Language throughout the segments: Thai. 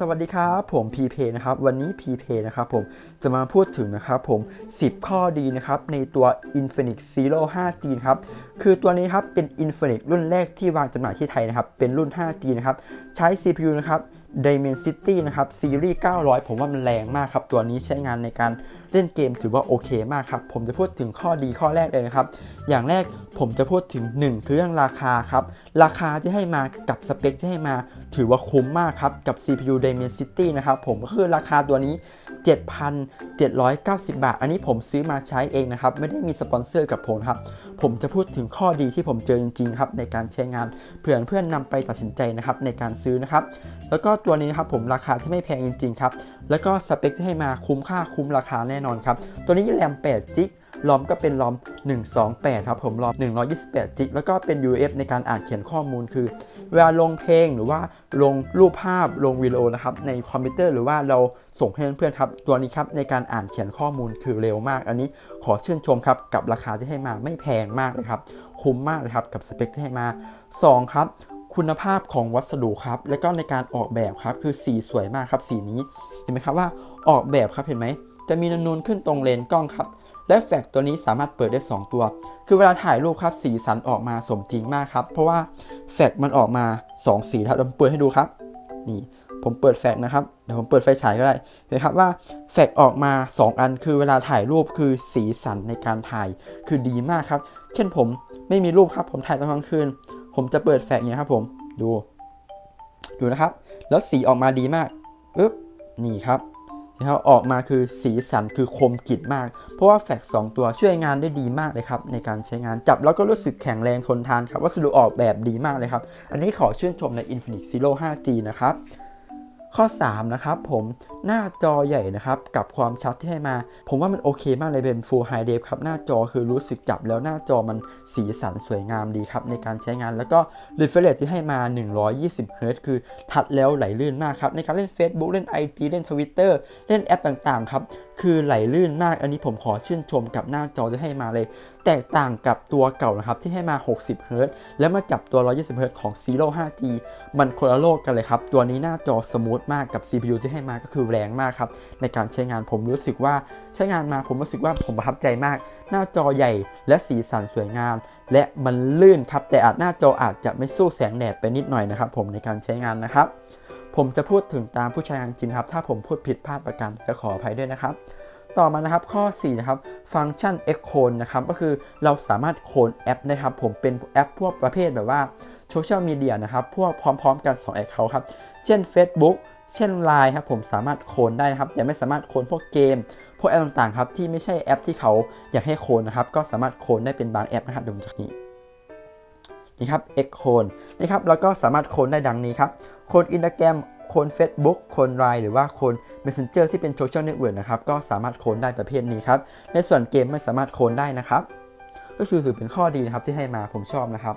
สวัสดีครับ ผมพีเพนะครับ วันนี้พีเพนะครับผมจะมาพูดถึงนะครับผม 10 ข้อดีนะครับในตัว Infinix Zero 5G นะครับคือตัวนี้ครับเป็น Infinix รุ่นแรกที่วางจำหน่ายที่ไทยนะครับเป็นรุ่น 5G นะครับใช้ CPU นะครับ Dimensity นะครับซีรีส์900 ผมว่ามันแรงมากครับ ตัวนี้ใช้งานในการเล่นเกมถือว่าโอเคมากครับ ผมจะพูดถึงข้อดีข้อแรกเลยนะครับ อย่างแรกผมจะพูดถึง 1 คือเรื่องราคาครับ ราคาที่ให้มากับสเปคที่ให้มาถือว่าคุ้มมากครับ กับ CPU Dimensity นะครับผมก็คือราคาตัวนี้ 7,790 บาท อันนี้ผมซื้อมาใช้เองนะครับ ไม่ได้มีสปอนเซอร์กับผมครับ ผมจะพูดถึงข้อดีที่ผมเจอจริงๆครับในการใช้งานเพื่อเพื่อนนำไปตัดสินใจนะครับในการซื้อนะครับ แล้วก็ตัวนี้นะครับผมราคาที่ไม่แพงจริงๆครับแล้วก็สเปคที่ให้มาคุ้มค่าคุ้มราคาแน่นอนครับตัวนี้แรม8จิก ลอมก็เป็นลอม 128 ครับผมลอม 128 จิกแล้วก็เป็น UF ในการอ่านเขียนข้อมูลคือ เวลาลงเพลงหรือว่าลงรูปภาพลงวิดีโอนะครับในคอมพิวเตอร์หรือว่าเราส่งให้เพื่อนๆครับ ตัวนี้ครับในการอ่านเขียนข้อมูลคือเร็วมาก อันนี้ขอชื่นชมครับกับราคาที่ให้มาไม่แพงมากเลยครับคุ้มมากเลยครับกับสเปคที่ให้มา 2 ครับคุณภาพของวัสดุครับ และก็ในการออกแบบครับ คือสีสวยมากครับ สีนี้ เห็นไหมครับว่าออกแบบครับ เห็นไหม จะมีนูนขึ้นตรงเลนส์กล้องครับ และแฟลชตัวนี้สามารถเปิดได้ 2 ตัว คือเวลาถ่ายรูปครับสีสันออกมาสมจริงมากครับ เพราะว่าแฟลชมันออกมา 2 สีครับเราเปิดให้ดูครับ นี่ผมเปิดแฟลชนะครับ เดี๋ยวผมเปิดไฟฉายก็ได้เห็นไหมครับว่าแฟลชออกมา 2 อันคือเวลาถ่ายรูปคือสีสันในการถ่ายคือดีมากครับ เช่นผมไม่มีรูปครับ ผมถ่ายตอนกลางคืน ผมจะเปิดแฟลชอย่างนี้ครับผมดูดูนะครับ แล้วสีออกมาดีมากปึ๊บนี่ครับ นะครับออกมาคือสีสันคือคมกริบมาก เพราะว่าแฟกสองตัวช่วยงานได้ดีมากเลยครับในการใช้งานจับแล้วก็รู้สึกแข็งแรงทนทานครับวัสดุออกแบบดีมากเลยครับ อันนี้ขอชื่นชมใน Infinix Zero 5G นะครับข้อ 3 นะครับผม หน้าจอใหญ่นะครับกับความชัดที่ให้มา ผมว่ามันโอเคมากเลยเป็น Full High Def ครับ หน้าจอคือรู้สึกจับแล้วหน้าจอมันสีสันสวยงามดีครับในการใช้งาน แล้วก็ Refresh Rate ที่ให้มา 120 Hz คือทัดแล้วไหลลื่นมากครับ ในการเล่น Facebook เล่น IG เล่น Twitter เล่นแอปต่างๆครับ คือไหลลื่นมาก อันนี้ผมขอชื่นชมกับหน้าจอที่ให้มาเลย แตกต่างกับตัวเก่านะครับที่ให้มา 60 Hz แล้วมาจับตัว 120 Hz ของ Zero 5G มันคนละโลกกันเลยครับตัวนี้หน้าจอสมูทมากกับ CPU ที่ให้มาก็คือแรงมากครับ ในการใช้งานผมรู้สึกว่าใช้งานมาผมรู้สึกว่าผมประทับใจมาก หน้าจอใหญ่และสีสันสวยงาม และมันลื่นครับ แต่อาจหน้าจออาจจะไม่สู้แสงแดดไปนิดหน่อยนะครับ ผมในการใช้งานนะครับ ผมจะพูดถึงตามผู้ใช้งานจริงครับ ถ้าผมพูดผิดพลาดประการจะขออภัยด้วยนะครับต่อมานะครับข้อ 4 นะครับฟังก์ชัน X Clone นะครับก็คือเราสามารถโคลนแอปนะครับ ผมเป็นแอปพวกประเภทแบบว่าโซเชียลมีเดียนะครับ พวกพร้อมๆกัน2แอคเคาท์ครับ เช่น Facebook เช่น Line ครับผมสามารถโคลนได้นะครับแต่ไม่สามารถโคลนพวกเกม พวกแอปต่างๆครับที่ไม่ใช่แอปที่เขาอยากให้โคลนนะครับก็สามารถโคลนได้เป็นบางแอปนะครับเดี๋ยวผมจะนี้นี่ครับ X โคนนี่ครับแล้วก็สามารถโคนได้ดังนี้ครับโคนอิน s t แกรมโคน Facebook โคน Line หรือว่าโคน Messenger ที่เป็นโซเชียลเน็ตเวิร์กนะครับก็สามารถโคนได้ประเภทนี้ครับในส่วนเกมไม่สามารถโคนได้นะครับ ก็คือถือเป็นข้อดีนะครับที่ให้มาผมชอบนะครับ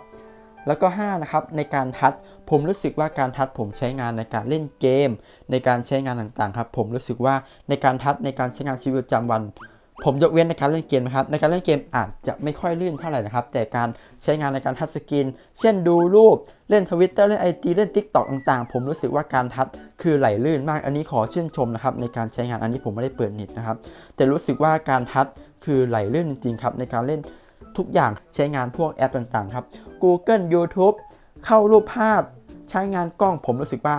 แล้วก็5นะครับในการทัดผมรู้สึกว่าการทัดผมใช้งานในการเล่นเกม ในการใช้งานต่างๆครับผมรู้สึกว่าในการทัดในการใช้งานชีวิตประจำวัน ผมยกเว้นในการเล่นเกมนะครับในการเล่นเกมอาจจะไม่ค่อยลื่นเท่าไหร่นะครับ แต่การใช้งานในการทัชสกรีนเช่นดูรูปเล่นทวิตเตอร์เล่นไอจีเล่น Tik t o อกต่างๆ ผมรู้สึกว่าการทัชคือไหลลื่นมากอันนี้ขอชื่นชมนะครับในการใช้งานอันนี้ผมไม่ได้เปิดน็ตนะครับ แต่รู้สึกว่าการทัชคือไหลลื่นจริงๆครับในการเล่น ทุกอย่างใช้งานพวกแอปต่างๆครับ Google YouTube เข้ารูปภาพ ใช้งานกล้องผมรู้สึกว่า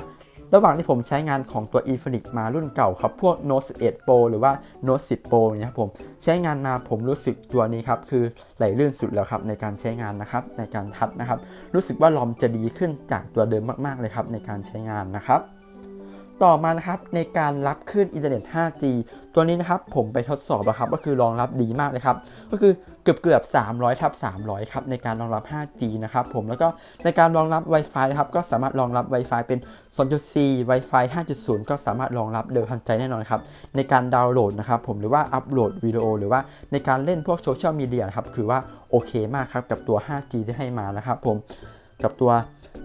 ระหว่างที่ผมใช้งานของตัว Infinix มารุ่นเก่าครับ พวก Note 11 Pro หรือว่า Note 10 Pro เนี่ยครับผมใช้งานมาผมรู้สึกตัวนี้ครับ คือไหลลื่นสุดแล้วครับในการใช้งานนะครับ ในการทัดนะครับ รู้สึกว่าลอมจะดีขึ้นจากตัวเดิมมากๆเลยครับในการใช้งานนะครับ ต่อมานะครับในการรับคลื่นอินเทอร์เน็ต 5G ตัวนี้นะครับผมไปทดสอบแล้วครับก็คือรองรับดีมากเลยครับก็คือเกือบเกือบ300ทับ300ครับในการรองรับ 5G นะครับผมแล้วก็ในการรองรับ Wi-Fi นะครับก็สามารถรองรับ Wi-Fi เป็น 2.4 Wi-Fi 5.0 ก็สามารถรองรับเร็วทันใจแน่นอนครับในการดาวน์โหลดนะครับผมหรือว่าอัปโหลดวิดีโอหรือว่าในการเล่นพวกโซเชียลมีเดียครับคือว่าโอเคมากครับกับตัว 5G ที่ให้มานะครับผมกับตัว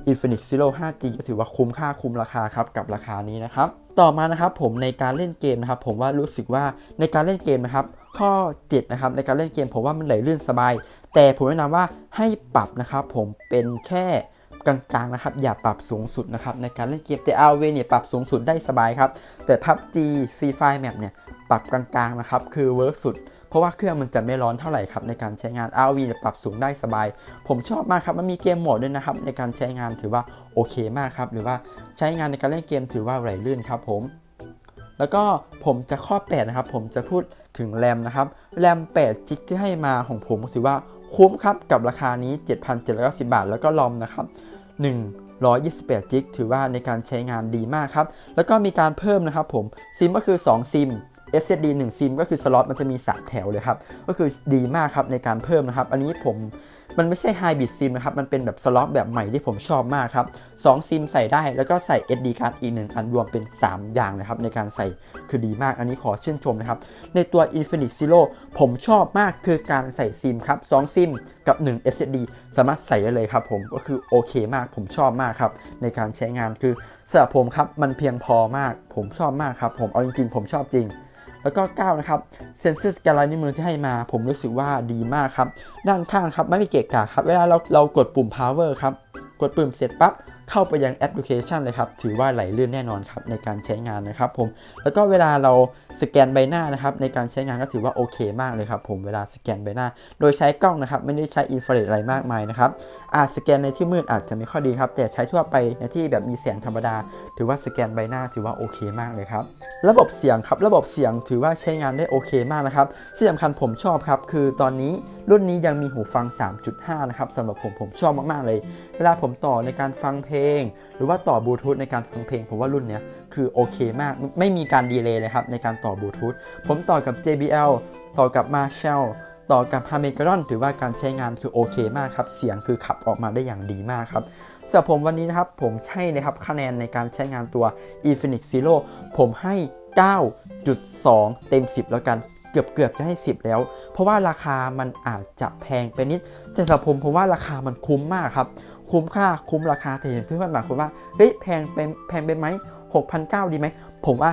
Infinix Zero 5G ก็ถือว่าคุ้มค่าคุ้มราคาครับกับราคานี้นะครับต่อมานะครับผมในการเล่นเกมนะครับผมว่ารู้สึกว่าในการเล่นเกมนะครับข้อ7นะครับในการเล่นเกมผมว่ามันไหลลื่นสบาย แต่ผมแนะนำว่าให้ปรับนะครับผมเป็นแค่กลางๆนะครับอย่าปรับสูงสุดนะครับในการเล่นเกมแต่ RV เนี่ยปรับสูงสุดได้สบายครับแต่ PUBG Free Fire Map เนี่ยปรับกลางๆนะครับคือเวิร์กสุด ราะว่าเครื่องมันจะไม่ร้อนเท่าไหร่ครับในการใช้งาน RV ปรับสูงได้สบาย ผมชอบมากครับ มันมีเกมโหมดด้วยนะครับ ในการใช้งานถือว่าโอเคมากครับ หรือว่าใช้งานในการเล่นเกมถือว่าไหลลื่นครับผม แล้วก็ผมจะข้อ 8 นะครับ ผมจะพูดถึงแรมนะครับแรม8จิกที่ให้มาของผมถือว่าคุ้มครับกับราคานี้ 7,790 บาท แล้วก็ลอมนะครับ128จิกถือว่าในการใช้งานดีมากครับ แล้วก็มีการเพิ่มนะครับผมซิมก็คือ 2 ซิม SSD 1ซิมก็คือสล็อตมันจะมี 3 แถวเลยครับ ก็คือดีมากครับในการเพิ่มนะครับ อันนี้ผมมันไม่ใช่ Hybrid SIM นะครับ มันเป็นแบบสล็อตแบบใหม่ที่ผมชอบมากครับ2ซิมใส่ได้แล้วก็ใส่ SD card อีกหนึ่งอันรวมเป็น 3 อย่างนะครับ ในการใส่คือดีมาก อันนี้ขอชื่นชมนะครับ ในตัว Infinix Zero ผมชอบมากคือการใส่ซิมครับ2ซิมกับ 1 SSD สามารถใส่ได้เลยครับผมก็คือโอเคมากผมชอบมากครับ ในการใช้งานคือสำหรับผมครับมันเพียงพอมาก ผมชอบมากครับผมเอาจริงๆ ผมชอบจริง แล้วก็ 9 นะครับเซนเซอร์สแกนลายนิ้วมือที่ให้มา ผมรู้สึกว่าดีมากครับ ด้านข้างครับไม่มีเกะกะครับ เวลาเราเรากดปุ่ม power ครับ กดปุ่มเสร็จปั๊บ เข้าไปยังแอปพลิเคชันเลยครับ ถือว่าไหลลื่นแน่นอนครับในการใช้งานนะครับผม แล้วก็เวลาเราสแกนใบหน้านะครับในการใช้งานก็ถือว่าโอเคมากเลยครับผมเวลาสแกนใบหน้า โดยใช้กล้องนะครับไม่ได้ใช้อินฟราเรดอะไรมากมายนะครับอาจสแกนในที่มืดอาจจะไม่ค่อยดีครับ แต่ใช้ทั่วไปในที่แบบมีแสงธรรมดา ถือว่าสแกนใบหน้าถือว่าโอเคมากเลยครับ ระบบเสียงครับ ระบบเสียงถือว่าใช้งานได้โอเคมากนะครับที่สำคัญผมชอบครับ คือตอนนี้รุ่นนี้ยังมีหูฟัง 3.5 นะครับสำหรับผมผมชอบมากๆเลย เวลาผมต่อในการฟังเพลงหรือว่าต่อบลูทูธในการฟังเพลง ผมว่ารุ่นเนี้ยคือโอเคมากไม่มีการดีเลย์เลยครับในการต่อบลูทูธผมต่อกับ JBL ต่อกับ Marshall ต่อกับ h a m e g a r o n ถือว่าการใช้งานคือโอเคมากครับ เสียงคือขับออกมาได้อย่างดีมากครับสำหรับผมวันนี้นะครับ ผมให้นะครับคะแนนในการใช้งานตัว Infinix Zero ผมให้ 9.2 เต็ม 10 แล้วกันเกือบเกือบจะให้ 10 แล้ว เพราะว่าราคามันอาจจะแพงไปนิด แต่สำหรับผมผมว่าราคามันคุ้มมากครับ คุ้มค่าคุ้มราคาแต่เห็นเพื่อนๆบางคนว่าเฮ้ยแพงเป็นแพงเป็นไหม6,900 ดีไหม ผมว่า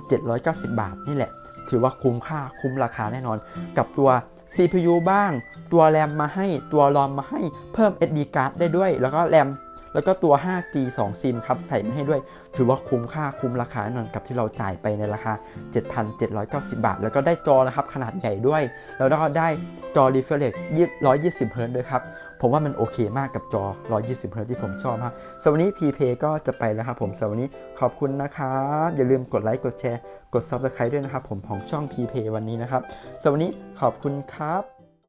7,790 บาทนี่แหละ ถือว่าคุ้มค่าคุ้มราคาแน่นอน กับตัว CPU บ้าง ตัวแรมมาให้ตัวรอมมาให้เพิ่ม SD card ได้ด้วย แล้วก็แรม แล้วก็ตัว 5G 2 ซิมครับใส่มาให้ด้วย ถือว่าคุ้มค่าคุ้มราคาแน่นอนกับที่เราจ่ายไปในราคา 7,790 บาท แล้วก็ได้จอนะครับขนาดใหญ่ด้วย แล้วก็ได้จอ refresh 120 Hz ด้วยครับ ผมว่ามันโอเคมากกับจอ 120 Hz ที่ผมชอบมากสำหรับวันนี้ PPay ก็จะไปแล้วครับผมสำหรับวันนี้ขอบคุณนะครับ อย่าลืมกดไลค์กดแชร์ กด Subscribe ด้วยนะครับผมของช่อง PPay วันนี้นะครับสำหรับวันนี้ขอบคุณครับ